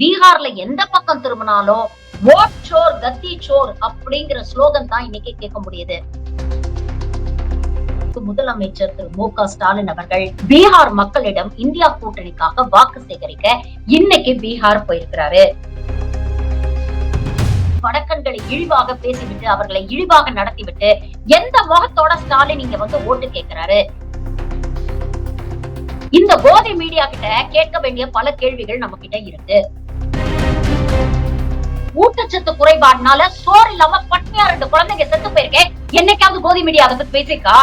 பீகார்ல எந்த பக்கம் திரும்பினாலும் ஓட் சோர் கத்தி சோர் அப்படிங்கிற ஸ்லோகன் தான் இன்னைக்கு கேட்க முடியுது. முதலமைச்சர் திரு மு க ஸ்டாலின் அவர்கள் பீகார் மக்களிடம் இந்தியா கூட்டணிக்காக வாக்கு சேகரிக்க இன்னைக்கு பீகார் போயிருக்கிறாரு. வடக்கன்களை இழிவாக பேசிவிட்டு அவர்களை இழிவாக நடத்திவிட்டு எந்த முகத்தோட ஸ்டாலின் இங்க வந்து ஓட்டு கேட்கிறாரு? இந்த போதை மீடியா கிட்ட கேட்க வேண்டிய பல கேள்விகள் நம்ம கிட்ட இருக்கு. ஊட்டச்சத்து குறைபாடுனால சோறு இல்லாம பட்னியா ரெண்டு குழந்தைங்க செத்து போயிருக்கேன் என்னைக்காவது கோதி மீடியா அதை பத்தி பேசிருக்கா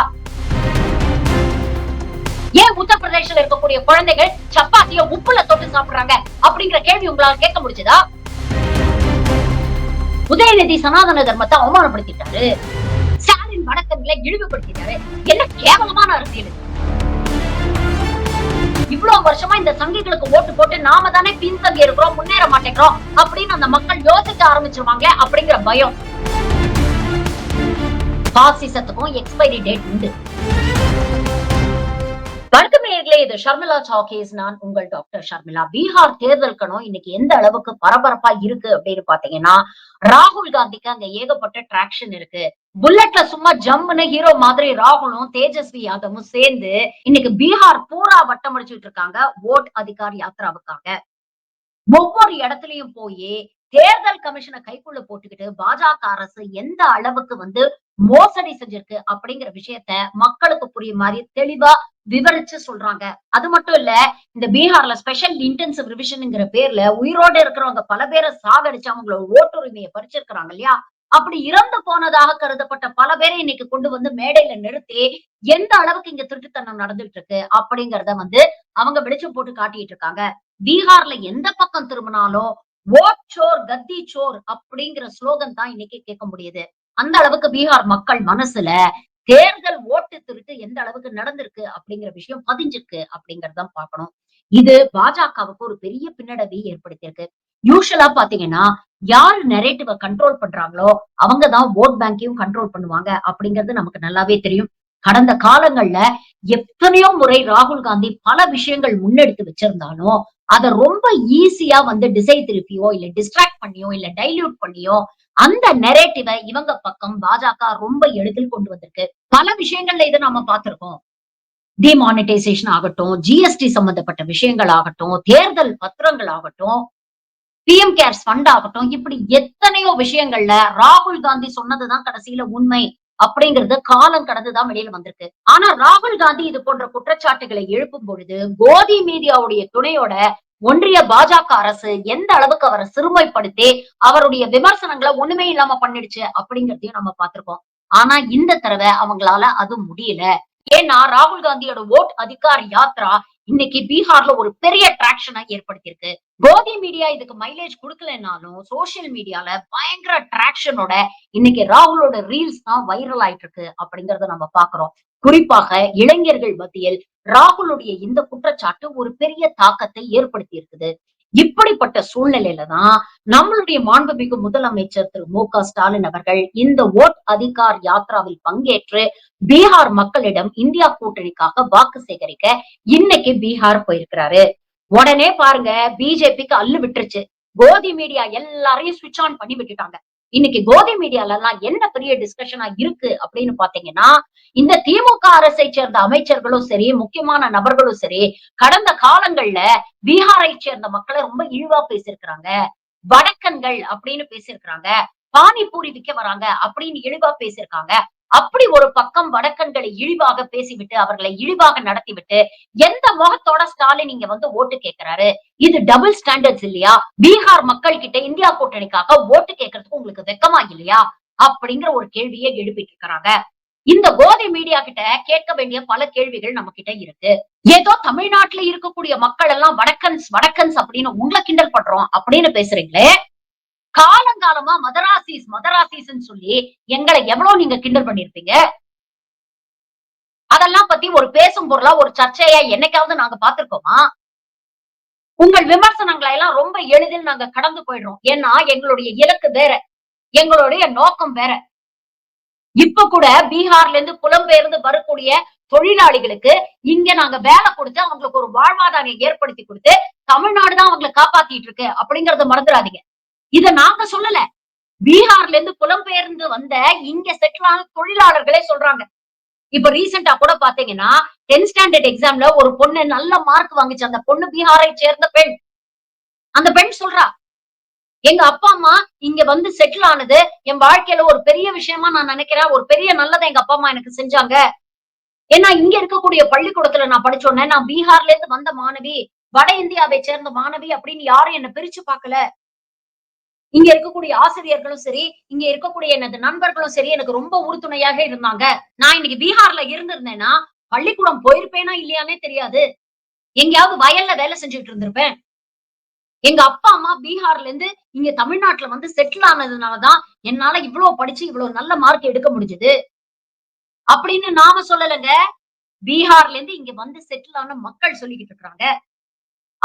ஏன் உத்தரப்பிரதேசல இருக்கக்கூடிய குழந்தைகள் சப்பாத்திய உப்புல தொட்டு சாப்பிடுறாங்க அப்படிங்கிற கேள்வி உங்களால கேட்க முடிஞ்சதா? உதயநிதி சனாதன தர்மத்தை அவமானப்படுத்திட்டாரு. ஸ்டாலின் வணக்கங்களை இழிவுபடுத்திட்டாரு. என்ன கேவலமான அரசியல் இது? இவ்வளவு வருஷமா இந்த சங்கிகளுக்கு ஓட்டு போட்டு நாம தானே பின்தங்கி இருக்கிறோம் முன்னேற மாட்டேங்கிறோம் அப்படின்னு அந்த மக்கள் யோசிக்க ஆரம்பிச்சிருவாங்களே அப்படிங்கிற பயம். பாசிசத்துக்கும் எக்ஸ்பைரி டேட் உண்டு. வணக்கம் நேர்களே இது ஷர்மிளா சாக்கேஸ் நான் உங்கள் டாக்டர் ஷர்மிளா. பீகார் தேர்தல் கணம் இன்னைக்கு எந்த அளவுக்கு பரபரப்பா இருக்கு அப்படின்னு பாத்தீங்கன்னா ராகுல் காந்திக்கு அங்க ஏகப்பட்ட டிராக்ஷன் இருக்கு. புல்லட்ல சும்மா ஜம்முன்னு ஹீரோ மாதிரி ராகுலும் தேஜஸ்வி யாதவும் சேர்ந்து இன்னைக்கு பீகார் பூரா வட்டம் அடிச்சுட்டு இருக்காங்க ஓட் அதிகார் யாத்ராவுக்காக. ஒவ்வொரு இடத்துலயும் போய் தேர்தல் கமிஷனை கைக்குள்ள போட்டுக்கிட்டு பாஜக அரசு எந்த அளவுக்கு வந்து மோசடி செஞ்சிருக்கு அப்படிங்கிற விஷயத்த மக்களுக்கு புரியும் மாதிரி தெளிவா விவரிச்சு சொல்றாங்க. அது மட்டும் இல்ல இந்த பீகார்ல ஸ்பெஷல் இன்டென்சிவ் ரிவிஷனுங்கிற பேர்ல உயிரோட இருக்கிறவங்க பல பேரை சாகடிச்சு அவங்களோட ஓட்டுரிமையை பறிச்சிருக்கிறாங்க இல்லையா? அப்படி இறந்து போனதாக கருதப்பட்ட பல பேரை இன்னைக்கு கொண்டு வந்து மேடையில நிறுத்தி எந்த அளவுக்கு இங்க திருட்டுத்தனம் நடந்துட்டு இருக்கு அப்படிங்கறத வந்து அவங்க வெளிச்சம் போட்டு காட்டிட்டு இருக்காங்க. பீகார்ல எந்த பக்கம் திரும்பினாலும் ஓட் சோர் கத்தி சோர் அப்படிங்கிற ஸ்லோகன் தான் இன்னைக்கு கேட்க முடியுது. அந்த அளவுக்கு பீகார் மக்கள் மனசுல தேர்தல் ஓட்டு திருட்டு எந்த அளவுக்கு நடந்திருக்கு அப்படிங்கிற விஷயம் பதிஞ்சிருக்கு அப்படிங்கறதான் பார்க்கணும். இது பாஜகவுக்கு ஒரு பெரிய பின்னடைவை ஏற்படுத்தியிருக்கு. யூஸ்வலா பாத்தீங்கன்னா யார் நெரேட்டிவ கண்ட்ரோல் பண்றாங்களோ அவங்கதான் ஓட் பேங்கையும் கண்ட்ரோல் பண்ணுவாங்க அப்படிங்கிறது நமக்கு நல்லாவே தெரியும். கடந்த காலங்கள்ல எத்தனையோ முறை ராகுல் காந்தி பல விஷயங்கள் முன்னெடுத்து வச்சிருந்தாலும் அதை ரொம்ப ஈஸியா வந்து டிசை திருப்பியோ இல்ல டிஸ்ட்ராக்ட் பண்ணியோ இல்ல டைல்யூட் பண்ணியோ அந்த நெரேட்டிவை இவங்க பக்கம் பாஜக ரொம்ப எளிதில் கொண்டு வந்திருக்கு. பல விஷயங்கள்ல இதை நாம பார்த்திருக்கோம். டிமானிட்டைசேஷன் ஆகட்டும் ஜிஎஸ்டி சம்பந்தப்பட்ட விஷயங்கள் ஆகட்டும் தேர்தல் பத்திரங்கள் ஆகட்டும் பிஎம் கேர்ஸ் ஃபண்ட் ஆகட்டும் இப்படி எத்தனையோ விஷயங்கள்ல ராகுல் காந்தி சொன்னதுதான் கடைசியில உண்மை. அப்படிங்கிறது காலம் கடந்துதான் வெளியில வந்திருக்கு. ஆனா ராகுல் காந்தி இது போன்ற குற்றச்சாட்டுகளை எழுப்பும் பொழுது கோதி மீடியாவுடைய துணையோட ஒன்றிய பாஜக அரசு எந்த அளவுக்கு அவரை சிறுமைப்படுத்தி அவருடைய விமர்சனங்களை ஒண்ணுமே இல்லாம பண்ணிடுச்சு அப்படிங்கறதையும் நம்ம பார்த்திருக்கோம். ஆனா இந்த தடவை அவங்களால அது முடியல. ஏன்னா ராகுல் காந்தியோட ஓட் அதிகார் யாத்ரா இன்னைக்கு பீகார்ல ஒரு பெரிய டிராக்ஷனை ஏற்படுத்தியிருக்கு. கோதி மீடியா இதுக்கு மைலேஜ் கொடுக்கலனாலும் சோசியல் மீடியால பயங்கர டிராக்ஷனோட இன்னைக்கு ராகுலோட ரீல்ஸ் தான் வைரல் ஆயிட்டு இருக்கு அப்படிங்கறத நம்ம பாக்குறோம் குறிப்பாக இளைஞர்கள் மத்தியில் ராகுலுடைய இந்த குற்றச்சாட்டு ஒரு பெரிய தாக்கத்தை ஏற்படுத்தி இருக்குது. இப்படிப்பட்ட சூழ்நிலையில தான் நம்மளுடைய மாண்புமிகு முதலமைச்சர் திரு மு க ஸ்டாலின் அவர்கள் இந்த ஓட் அதிகார் யாத்ராவில் பங்கேற்று பீகார் மக்களிடம் இந்தியா கூட்டணிக்காக வாக்கு சேகரிக்க இன்னைக்கு பீகார் போயிருக்கிறாரு. உடனே பாருங்க பிஜேபிக்கு அல்லு விட்டுருச்சு. கோதி மீடியா எல்லாரையும் சுவிட்ச் ஆன் பண்ணி விட்டுட்டாங்க. இன்னைக்கு கோதி மீடியால எல்லாம் என்ன பெரிய டிஸ்கஷனா இருக்கு அப்படின்னு பாத்தீங்கன்னா இந்த திமுக அரசை சேர்ந்த அமைச்சர்களும் சரி முக்கியமான நபர்களும் சரி கடந்த காலங்கள்ல பீகாரை சேர்ந்த மக்களை ரொம்ப இழிவா பேசியிருக்கிறாங்க. வடக்கன்கள் அப்படின்னு பேசியிருக்கிறாங்க. பானிபூரி விற்க வராங்க அப்படின்னு இழிவா பேசியிருக்காங்க. அப்படி ஒரு பக்கம் வடக்கன்களை இழிவாக பேசிவிட்டு அவர்களை இழிவாக நடத்திவிட்டு எந்த முகத்தோட ஸ்டாலின் இங்க வந்து ஓட்டு கேட்கிறாரு இது டபுள் ஸ்டாண்டர்ட்ஸ் இல்லையா? பீகார் மக்கள் கிட்ட இந்தியா கூட்டணிக்காக ஓட்டு கேட்கறதுக்கு உங்களுக்கு வெக்கமா இல்லையா? அப்படிங்கிற ஒரு கேள்வியை எழுப்பிட்டு இருக்கிறாங்க இந்த கோதை மீடியா கிட்ட கேட்க வேண்டிய பல கேள்விகள் நம்ம கிட்ட இருக்கு. ஏதோ தமிழ்நாட்டுல இருக்கக்கூடிய மக்கள் எல்லாம் வடக்கன்ஸ் வடக்கன்ஸ் அப்படின்னு உங்களை கிண்டல் பண்றோம் அப்படின்னு பேசுறீங்களே காலங்காலமா மதராசிஸ் மதராசிஸ் சொல்லி எங்களை எவ்வளவு நீங்க கிண்டல் பண்ணிருப்பீங்க? அதெல்லாம் பத்தி ஒரு பேசும் பொருளா ஒரு சர்ச்சையா என்னைக்காவது நாங்க பாத்திருக்கோமா உங்கள் விமர்சனங்களை எல்லாம் ரொம்ப எளிதில் நாங்க கடந்து போயிடுறோம். ஏன்னா எங்களுடைய இலக்கு வேற. எங்களுடைய நோக்கம் வேற. இப்ப கூட பீகார்ல இருந்து புலம்பெயர்ந்து வரக்கூடிய தொழிலாளிகளுக்கு இங்க நாங்க வேலை கொடுத்து அவங்களுக்கு ஒரு வாழ்வாதாரம் ஏற்படுத்தி கொடுத்து தமிழ்நாடு தான் அவங்களை காப்பாத்திட்டு இருக்கு அப்படிங்கறத மறந்துடாதீங்க. இத நாங்க சொல்லல. பீகார்ல இருந்து புலம்பெயர்ந்து வந்த இங்க செட்டில் ஆன தொழிலாளர்களே சொல்றாங்க. இப்ப ரீசெண்டா கூட பாத்தீங்கன்னா டென்த் ஸ்டாண்டர்ட் எக்ஸாம்ல ஒரு பொண்ணு நல்ல மார்க் வாங்குச்சு. அந்த பொண்ணு பீகாரை சேர்ந்த பெண். அந்த பெண் சொல்றா எங்க அப்பா அம்மா இங்க வந்து செட்டில் ஆனது என் வாழ்க்கையில ஒரு பெரிய விஷயமா நான் நினைக்கிறேன். ஒரு பெரிய நல்லதை எங்க அப்பா அம்மா எனக்கு செஞ்சாங்க. ஏன்னா இங்க இருக்கக்கூடிய பள்ளிக்கூடத்துல நான் படிச்சோன்னே நான் பீகார்ல இருந்து வந்த மாணவி வட இந்தியாவை சேர்ந்த மாணவி அப்படின்னு யாரும் என்ன பிரிச்சு பார்க்கல. இங்க இருக்கக்கூடிய ஆசிரியர்களும் சரி இங்க இருக்கக்கூடிய எனது நண்பர்களும் சரி எனக்கு ரொம்ப உறுதுணையாக இருந்தாங்க. நான் இன்னைக்கு பீகார்ல இருந்திருந்தேன்னா பள்ளிக்கூடம் போயிருப்பேனா இல்லையானே தெரியாது. எங்கேயாவது வயல்ல வேலை செஞ்சுட்டு இருந்திருப்பேன். எங்க அப்பா அம்மா பீகார்ல இருந்து இங்க தமிழ்நாட்டுல வந்து செட்டில் ஆனதுனாலதான் என்னால இவ்வளவு படிச்சு இவ்வளவு நல்ல மார்க் எடுக்க முடிஞ்சது. அப்படின்னு நாம சொல்லலைங்க. பீகார்ல இருந்து இங்க வந்து செட்டில் ஆன மக்கள் சொல்லிக்கிட்டு இருக்காங்க.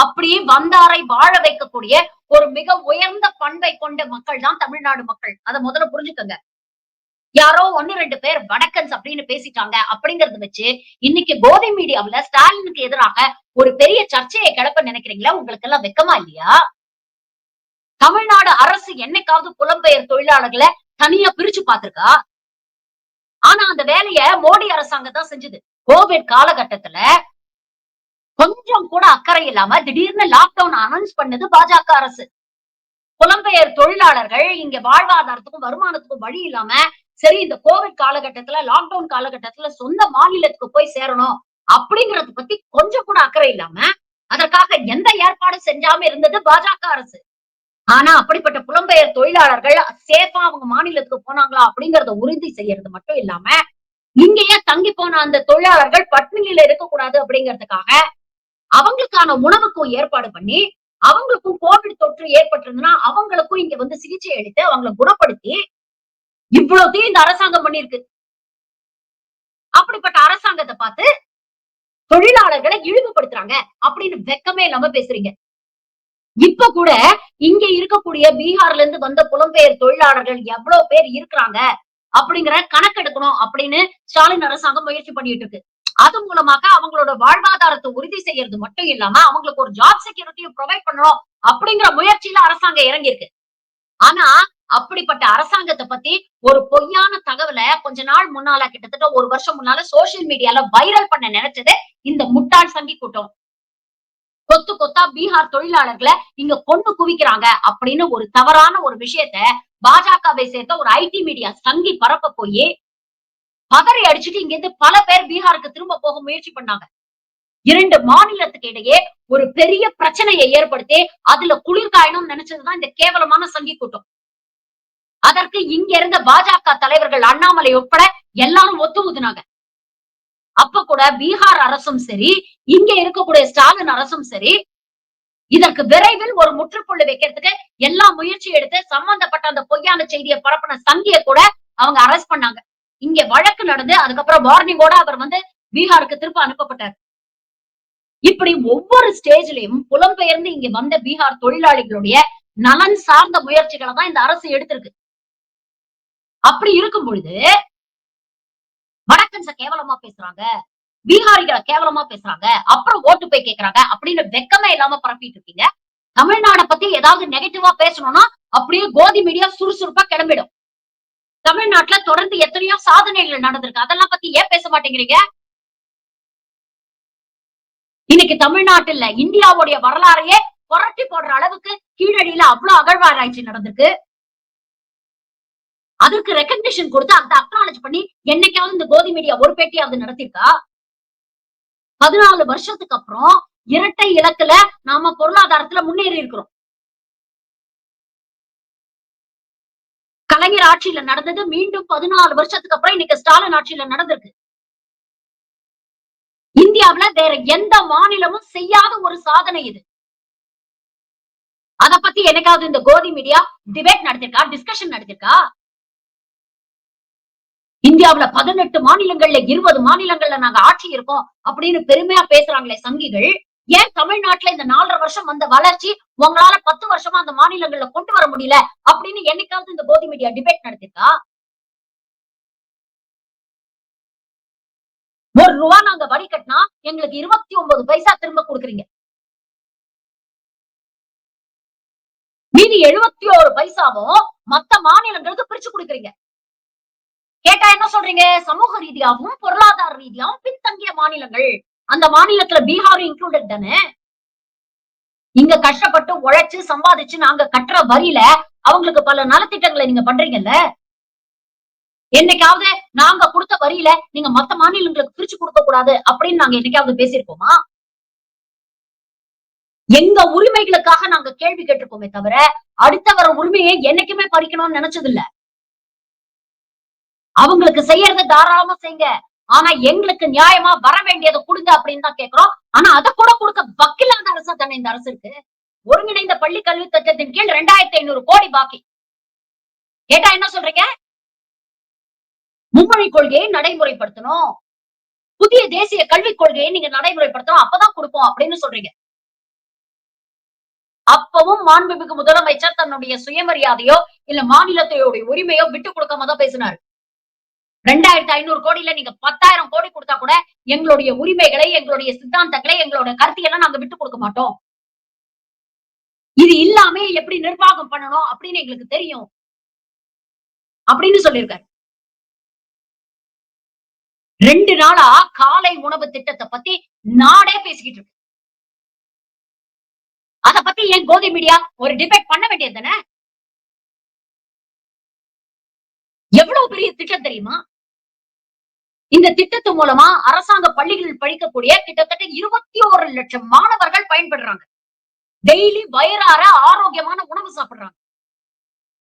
அப்படியே வந்தாரை வாழ வைக்கக்கூடிய ஒரு மிக உயர்ந்த பண்பை கொண்ட மக்கள் தான் தமிழ்நாடு மக்கள். அதை முதல்ல புரிஞ்சுக்கோங்க. யாரோ ஒன்னு ரெண்டு பேர் வடக்கன்ஸ் அப்படின்னு பேசிட்டாங்க அப்படிங்கறத வச்சு இன்னைக்கு கோதை மீடியாவுல ஸ்டாலினுக்கு எதிராக ஒரு பெரிய சர்ச்சையை கிளப்ப நினைக்கிறீங்களா? உங்களுக்கு எல்லாம் வெக்கமா இல்லையா? தமிழ்நாடு அரசு என்னைக்காவது புலம்பெயர் தொழிலாளர்களை தனியா பிரிச்சு பார்த்திருக்கா? ஆனா அந்த வேலைய மோடி அரசாங்கம் தான் செஞ்சது. கோவிட் காலகட்டத்துல கொஞ்சம் கூட அக்கறை இல்லாம திடீர்னு லாக்டவுன் அனௌன்ஸ் பண்ணது பாஜக அரசு. புலம்பெயர் தொழிலாளர்கள் இங்க வாழ்வாதாரத்துக்கும் வருமானத்துக்கும் வழி இல்லாம சரி இந்த கோவிட் காலகட்டத்துல லாக்டவுன் காலகட்டத்துல சொந்த மாநிலத்துக்கு போய் சேரணும் அப்படிங்கறத பத்தி கொஞ்சம் கூட அக்கறை இல்லாம அதற்காக எந்த ஏற்பாடும் செஞ்சாம இருந்தது பாஜக அரசு? ஆனா அப்படிப்பட்ட புலம்பெயர் தொழிலாளர்கள் சேஃபா அவங்க மாநிலத்துக்கு போனாங்களா அப்படிங்கறத உறுதி செய்யறது மட்டும் இல்லாம இங்கேயே தங்கி போன அந்த தொழிலாளர்கள் பட்டினியில இருக்கக்கூடாது அப்படிங்கறதுக்காக அவங்களுக்கான உணவுக்கும் ஏற்பாடு பண்ணி அவங்களுக்கும் கோவிட் தொற்று ஏற்பட்டிருந்ததுன்னா அவங்களுக்கும் இங்க வந்து சிகிச்சை அளித்து அவங்களை குணப்படுத்தி இவ்வளவுத்தையும் இந்த அரசாங்கம் பண்ணிருக்கு அப்படிப்பட்ட அரசாங்கத்தை பார்த்து தொழிலாளர்களை இழிவுபடுத்துறாங்க அப்படின்னு வெக்கமே இல்லாம பேசுறீங்க. இப்ப கூட இங்க இருக்கக்கூடிய பீகார்ல இருந்து வந்த புலம்பெயர் தொழிலாளர்கள் எவ்வளவு பேர் இருக்கிறாங்க அப்படிங்கிற கணக்கெடுக்கணும் அப்படின்னு ஸ்டாலின் அரசாங்கம் முயற்சி பண்ணிட்டு இருக்கு அது மூலமாக அவங்களோட வாழ்வாதாரத்தை உறுதி செய்யறது மட்டும் இல்லாம அவங்களுக்கு ஒரு ஜாப் செக்யூரிட்டியை ப்ரொவைட் பண்ணணும் அப்படிங்கிற முயற்சியில அரசாங்கம் இறங்கி இருக்கு ஆனா அப்படிப்பட்ட அரசாங்கத்தை பத்தி ஒரு பொய்யான தகவலை கொஞ்ச நாள் முன்னால கிட்டத்தட்ட ஒரு வருஷம் முன்னால சோசியல் மீடியால வைரல் பண்ண நினைச்சது இந்த முட்டாள் சங்கி கூட்டம். கொத்து கொத்தா பீகார் தொழிலாளர்களை இங்க கொண்டு குவிக்கிறாங்க அப்படின்னு ஒரு தவறான ஒரு விஷயத்த பாஜகவை சேர்த்த ஒரு ஐடி மீடியா சங்கி பரப்ப போய் பதறி அடிச்சுட்டு இங்க இருந்து பல பேர் பீகாருக்கு திரும்ப போக முயற்சி பண்ணாங்க. இரண்டு மாநிலத்துக்கு இடையே ஒரு பெரிய பிரச்சனையை ஏற்படுத்தி அதுல குளிர் காயணும்னு நினைச்சதுதான் இந்த கேவலமான சங்கி கூட்டம். அதற்கு இங்க இருந்த பாஜக தலைவர்கள் அண்ணாமலை உட்பட எல்லாரும் ஒத்து ஊதுனாங்க அப்ப கூட பீகார் அரசும் சரி இங்க இருக்கக்கூடிய ஸ்டாலின் அரசும் சரி இதற்கு விரைவில் ஒரு முற்றுப்புள்ளி வைக்கிறதுக்கு எல்லா முயற்சி எடுத்து சம்பந்தப்பட்ட அந்த பொய்யான செய்தியை பரப்பின சங்கியை கூட அவங்க அரெஸ்ட் பண்ணாங்க. இங்க வழக்கு நடந்து அதுக்கப்புறம் வார்னிங்கோட அவர் வந்து பீகாருக்கு திருப்ப அனுப்பப்பட்டார். இப்படி ஒவ்வொரு ஸ்டேஜ்லயும் புலம்பெயர்ந்து இங்க வந்த பீகார் தொழிலாளிகளுடைய நலன் சார்ந்த முயற்சிகளை தான் இந்த அரசு எடுத்திருக்கு. அப்படி இருக்கும் பொழுது வடக்கன்ஸ கேவலமா பேசுறாங்க பீகாரிகளை கேவலமா பேசுறாங்க அப்புறம் ஓட்டு போய் கேக்குறாங்க அப்படின்னு வெக்கமே இல்லாம பரப்பிட்டு இருக்கீங்க. தமிழ்நாட பத்தி ஏதாவது நெகட்டிவா பேசணும்னா அப்படியே கோதி மீடியா சுறுசுறுப்பா கிளம்பிடும். தமிழ்நாட்டுல தொடர்ந்து எத்தனையோ சாதனைகள் நடந்திருக்கு. அதெல்லாம் பத்தி ஏன் பேச மாட்டேங்கிறீங்க? இன்னைக்கு தமிழ்நாட்டுல இந்தியாவுடைய வரலாறையே புரட்டி போடுற அளவுக்கு கீழடியில அவ்வளவு அகழ்வாராய்ச்சி நடந்திருக்கு. அதுக்கு ரெக்கக்னிஷன் கொடுத்து அந்த அக்னாலஜ் பண்ணி என்னைக்காவது இந்த கோதி மீடியா ஒரு பேட்டியாவது நடத்திருக்கா? பதினாலு வருஷத்துக்கு அப்புறம் இரட்டை இலக்குல நாம பொருளாதாரத்துல முன்னேறி இருக்கிறோம். கலைஞர் ஆட்சியில நடந்தது மீண்டும் பதினாலு வருஷத்துக்கு அப்புறம் இன்னைக்கு ஸ்டாலின் ஆட்சியில நடந்திருக்கு. இந்தியாவில வேற எந்த மாநிலமும் செய்யாத ஒரு சாதனை இது. அத பத்தி எனக்காவது இந்த கோதி மீடியா டிபேட் நடத்திருக்கா? டிஸ்கஷன் நடத்திருக்கா? இந்தியாவுல பதினெட்டு மாநிலங்கள்ல இருபது மாநிலங்கள்ல நாங்க ஆட்சி இருக்கோம் அப்படின்னு பெருமையா பேசுறாங்களே சங்கிகள். ஏன் தமிழ்நாட்டுல இந்த நாலரை வருஷம் வந்த வளர்ச்சி உங்களால பத்து வருஷமா அந்த மாநிலங்கள்ல கொண்டு வர முடியல அப்படின்னு என்னைக்காவது இந்த கோதி மீடியா டிபேட் நடத்திருக்கா? ஒரு ரூபா நாங்க வரி கட்டினா எங்களுக்கு இருபத்தி ஒன்பது பைசா திரும்ப கொடுக்குறீங்க. மீதி எழுபத்தி ஒரு பைசாவும் மத்த மாநிலங்களுக்கு பிரிச்சு கொடுக்குறீங்க. கேட்டா என்ன சொல்றீங்க? சமூக ரீதியாகவும் பொருளாதார ரீதியாகவும் பின்தங்கிய மாநிலங்கள். அந்த மாநிலத்துல பீகார் இன்க்ளூடட் தானே? இங்க கஷ்டப்பட்டு உழைச்சு சம்பாதிச்சு நாங்க கட்டுற வரியில அவங்களுக்கு பல நலத்திட்டங்களை நீங்க பண்றீங்கல்ல? என்னைக்காவது நாங்க கொடுத்த வரியில நீங்க மத்த மாநிலங்களுக்கு பிரிச்சு கொடுக்க கூடாது அப்படின்னு நாங்க என்னைக்காவது பேசியிருக்கோமா எங்க உரிமைகளுக்காக நாங்க கேள்வி கேட்டிருக்கோமே தவிர அடுத்தவர உரிமையை என்னைக்குமே பறிக்கணும்னு நினைச்சது இல்ல அவங்களுக்கு செய்யறத தாராளமா செய்யுங்க ஆனா எங்களுக்கு நியாயமா வர வேண்டியதை கொடுங்க அப்படின்னு தான் கேட்கிறோம் ஆனா அதை கூட கொடுக்க வக்கில்லாத அரசா தானே இந்த அரசு இருக்கு? ஒருங்கிணைந்த பள்ளி கல்வி திட்டத்தின் கீழ் ரெண்டாயிரத்தி ஐநூறு கோடி பாக்கி. கேட்டா என்ன சொல்றீங்க? மும்மொழி கொள்கையை நடைமுறைப்படுத்தணும். புதிய தேசிய கல்விக் கொள்கையை நீங்க நடைமுறைப்படுத்தணும். அப்பதான் கொடுப்போம் அப்படின்னு சொல்றீங்க. அப்பவும் மாண்புமிகு முதலமைச்சர் தன்னுடைய சுயமரியாதையோ இல்ல மாநிலத்தையோட உரிமையோ விட்டு கொடுக்காம தான் பேசினாரு. ரெண்டாயிரத்தி ஐநூறு கோடியில நீங்க பத்தாயிரம் கோடி கொடுத்தா கூட எங்களுடைய உரிமைகளை எங்களுடைய சித்தாந்தங்களை எங்களோட கருத்தியெல்லாம் நாங்க விட்டு கொடுக்க மாட்டோம். இது இல்லாம எப்படி நிர்வாகம் பண்ணணும் அப்படின்னு எங்களுக்கு தெரியும். அப்படின்னு சொல்லியிருக்காரு. ரெண்டு நாளா காலை உணவு திட்டத்தை பத்தி நாடே பேசிக்கிட்டு இருக்கு அத பத்தி ஏன் கோதி மீடியா ஒரு டிபேட் பண்ண வேண்டியது தானே? எவ்வளவு பெரிய திட்டம் தெரியுமா? இந்த திட்டத்து மூலமா அரசாங்க பள்ளிகளில் படிக்கக்கூடிய கிட்டத்தட்ட இருபத்தி ஒரு லட்சம் மாணவர்கள் பயன்படுறாங்க. டெய்லி வயிறார ஆரோக்கியமான உணவு சாப்பிடுறாங்க.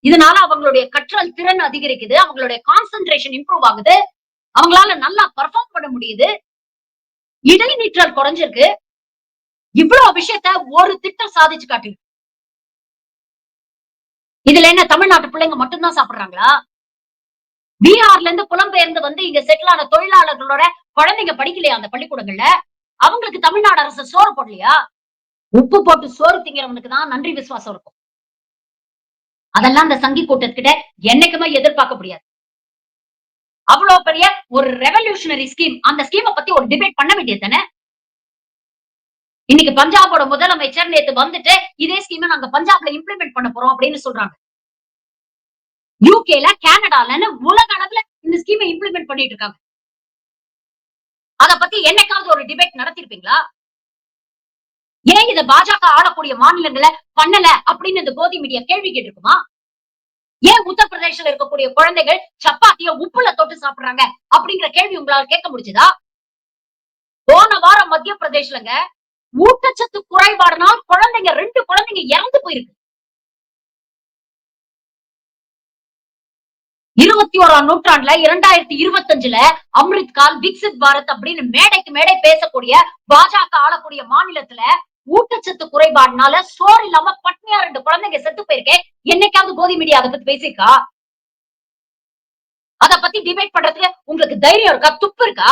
இதனால அவங்களுடைய கற்றல் திறன் அதிகரிக்குது அவங்களுடைய கான்சென்ட்ரேஷன் இம்ப்ரூவ் ஆகுது அவங்களால நல்லா பர்ஃபார்ம் பண்ண முடியுது. இடைநிற்றல் குறைஞ்சிருக்கு. இவ்வளவு விஷயத்த ஒரு திட்டம் சாதிச்சு காட்டிருக்கு. இதுல என்ன தமிழ்நாட்டு பிள்ளைங்க மட்டும்தான் சாப்பிடுறாங்களா? பீகார்ல இருந்து புலம்பெயர்ந்து வந்து இங்க செட்டில் ஆன தொழிலாளர்களோட குழந்தைங்க படிக்கலையா அந்த பள்ளிக்கூடங்கள்ல? அவங்களுக்கு தமிழ்நாடு அரசு சோறு போடலையா? உப்பு போட்டு சோறு திங்கிறவனுக்கு தான் நன்றி விசுவாசம் இருக்கும். அதெல்லாம் அந்த சங்கி கூட்டத்துக்கிட்ட என்னைக்குமே எதிர்பார்க்க முடியாது. அவ்வளவு பெரிய ஒரு ரெவல்யூஷனரி ஸ்கீம் அந்த ஸ்கீமை பத்தி ஒரு டிபேட் பண்ண வேண்டியது தானே? இன்னைக்கு பஞ்சாபோட முதலமைச்சர் நேத்து வந்துட்டு இதே ஸ்கீமை நாங்க பஞ்சாப்ல இம்ப்ளிமெண்ட் பண்ண போறோம் அப்படின்னு சொல்றாங்க. யூகேல கனடால உலக அளவுல இந்த ஸ்கீமை இம்ப்ளிமெண்ட் பண்ணிட்டு இருக்காங்க. அத பத்தி என்னைக்காவது ஒரு டிபேட் நடத்திருப்பீங்களா? ஏன் இத பாஜக ஆளக்கூடிய மாநிலங்களை பண்ணல அப்படின்னு இந்த கோதி மீடியா கேள்வி கேட்டிருக்குமா? ஏன் உத்தரப்பிரதேசல இருக்கக்கூடிய குழந்தைகள் சப்பாத்திய உப்புல தொட்டு சாப்பிடுறாங்க அப்படிங்கிற கேள்வி உங்களால கேட்க முடிஞ்சதா? போன வாரம் மத்திய பிரதேசலங்க ஊட்டச்சத்து குறைபாடுனால் குழந்தைங்க ரெண்டு குழந்தைங்க இறந்து போயிருக்கு. இருபத்தி ஓராம் நூற்றாண்டுல இரண்டாயிரத்தி இருபத்தி அஞ்சுல அம்ரித் கால் விக்சித் பாரத் அப்படின்னு மேடைக்கு மேடை பேசக்கூடிய பாஜக ஆளக்கூடிய மாநிலத்துல ஊட்டச்சத்து குறைபாடுனால சோறு இல்லாம பட்னியா ரெண்டு குழந்தைங்க செத்து போயிருக்கேன். என்னைக்காவது கோதி மீடியா அதை பத்தி பேசியிருக்கா? அத பத்தி டிபேட் பண்றதுல உங்களுக்கு தைரியம் இருக்கா? துப்பு இருக்கா?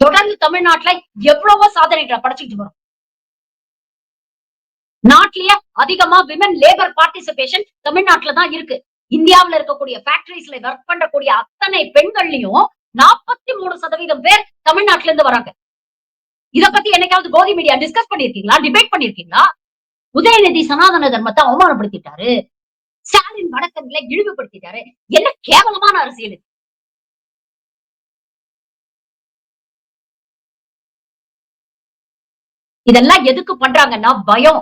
தொடர்ந்து தமிழ்நாட்டுல எவ்வளவோ சாதனைகளை படைச்சுக்கிட்டு வரும். நாட்டிலேயே அதிகமா விமன் லேபர் பார்ட்டிசிபேஷன் தமிழ்நாட்டுல தான் இருக்கு. இந்தியாவுல இருக்கக்கூடிய ஃபேக்டரிஸ்ல ஒர்க் பண்ணக்கூடிய அத்தனை பெண்கள்லயும் நாற்பத்தி மூணு சதவீதம் பேர் தமிழ்நாட்டுல இருந்து வராங்க. இத பத்தி என்னைக்காவது கோதி மீடியா டிஸ்கஸ் பண்ணிருக்கீங்களா டிபேட் பண்ணிருக்கீங்களா உதயநிதி சனாதன தர்மத்தை அவமானப்படுத்திட்டாரு. ஸ்டாலின் வடக்கன்களை இழிவுபடுத்திட்டாரு. என்ன கேவலமான அரசியல் இது. இதெல்லாம் எதுக்கு பண்றாங்கன்னா பயம்.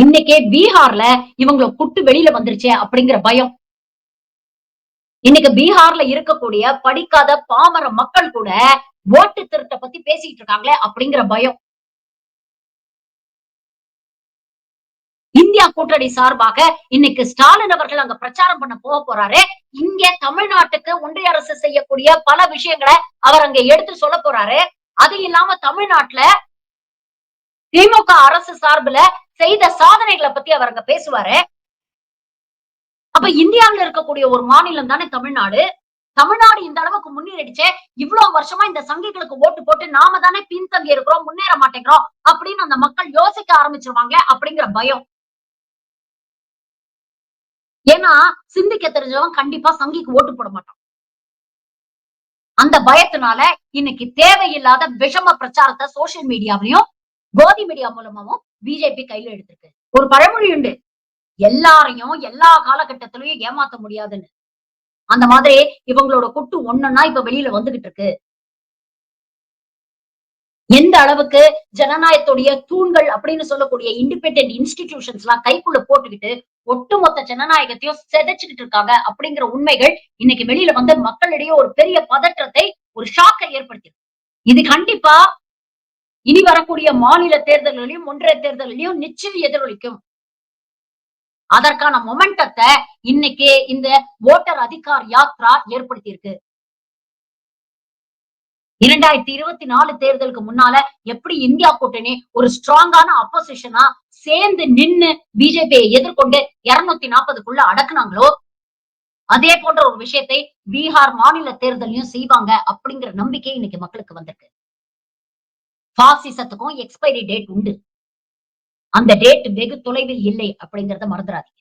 இன்னைக்கே பீகார்ல இவங்களை குட்டு வெளியில வந்துருச்சே அப்படிங்கிற பயம். இன்னைக்கு பீகார்ல இருக்கக்கூடிய படிக்காத பாமர மக்கள் கூட ஓட்டு திருட்ட பத்தி பேசிட்டு இருக்காங்களே அப்படிங்கிற பயம். இந்தியா கூட்டணி சார்பாக இன்னைக்கு ஸ்டாலின் அவர்கள் அங்க பிரச்சாரம் பண்ண போக போறாரு. இங்க தமிழ்நாட்டுக்கு ஒன்றிய அரசு செய்யக்கூடிய பல விஷயங்களை அவர் அங்க எடுத்து சொல்ல போறாரு. அது இல்லாம தமிழ்நாட்டுல திமுக அரசு சார்புல செய்த சாதனைகளை பத்தி அவர் அங்க பேசுவாரு. அப்ப இந்தியாவுல இருக்கக்கூடிய ஒரு மாநிலம் தானே தமிழ்நாடு. தமிழ்நாடு இந்த அளவுக்கு முன்னேறிடுச்சே. இவ்வளவு வருஷமா இந்த சங்கிகளுக்கு ஓட்டு போட்டு நாம தானே பின்தங்கி இருக்கிறோம் முன்னேற மாட்டேங்கிறோம் அப்படின்னு அந்த மக்கள் யோசிக்க ஆரம்பிச்சிருவாங்க அப்படிங்கிற பயம். ஏன்னா சிந்திக்க தெரிஞ்சவன் கண்டிப்பா சங்கிக்கு ஓட்டு போட மாட்டான். அந்த பயத்தினால இன்னைக்கு தேவையில்லாத விஷம பிரச்சாரத்தை சோசியல் மீடியாவிலையும் கோதி மீடியா மூலமாவும் பிஜேபி கையில எடுத்திருக்கு. ஒரு பழமொழி உண்டு. எல்லாரையும் எல்லா காலகட்டத்திலயும் ஏமாத்த முடியாதுன்னு. அந்த மாதிரி இவங்களோட குட்டு ஒண்ணுன்னா இப்ப வெளியில வந்துகிட்டு இருக்கு. எந்த அளவுக்கு ஜனநாயகத்துடைய தூண்கள் அப்படின்னு சொல்லக்கூடிய இண்டிபெண்டன்ட் இன்ஸ்டிடியூஷன்ஸ் எல்லாம் கைக்குள்ள போட்டுக்கிட்டு ஒட்டுமொத்த ஜனநாயகத்தையும் செதைச்சுக்கிட்டு இருக்காங்க அப்படிங்கிற உண்மைகள் இன்னைக்கு வெளியில வந்து மக்களிடையே ஒரு பெரிய பதற்றத்தை ஒரு ஷாக்கை ஏற்படுத்தி இது கண்டிப்பா இனி வரக்கூடிய மாநில தேர்தல்களையும் ஒன்றிய தேர்தல்களையும் நிச்சயம் எதிரொலிக்கும். அதற்கான மொமெண்டத்தை இன்னைக்கு இந்த ஓட்டர் அதிகார் யாத்ரா ஏற்படுத்தி இருக்கு இரண்டாயிரத்தி இருபத்தி நாலு தேர்தலுக்கு முன்னால எப்படி இந்தியா கூட்டணி ஒரு ஸ்ட்ராங்கான அப்போசிஷனா சேர்ந்து நின்னு பிஜேபியை எதிர்கொண்டு இருநூத்தி நாற்பதுக்குள்ள அடக்குனாங்களோ? அதே போன்ற ஒரு விஷயத்தை பீகார் மாநில தேர்தலையும் செய்வாங்க அப்படிங்கிற நம்பிக்கை இன்னைக்கு மக்களுக்கு வந்திருக்கு. பாசிசத்துக்கும் எக்ஸ்பைரி டேட் உண்டு. அந்த டேட் வெகு தொலைவில் இல்லை அப்படிங்கறத மறந்துடாதீங்க.